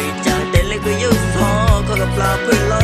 ไม่จางแต่เล็กก็ยุ่งท้อก็กับปลาเพื่อรอ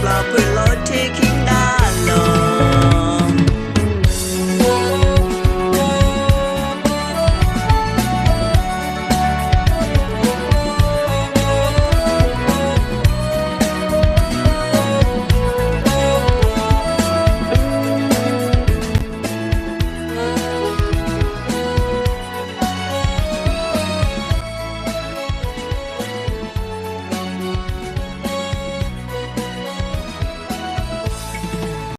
bla bla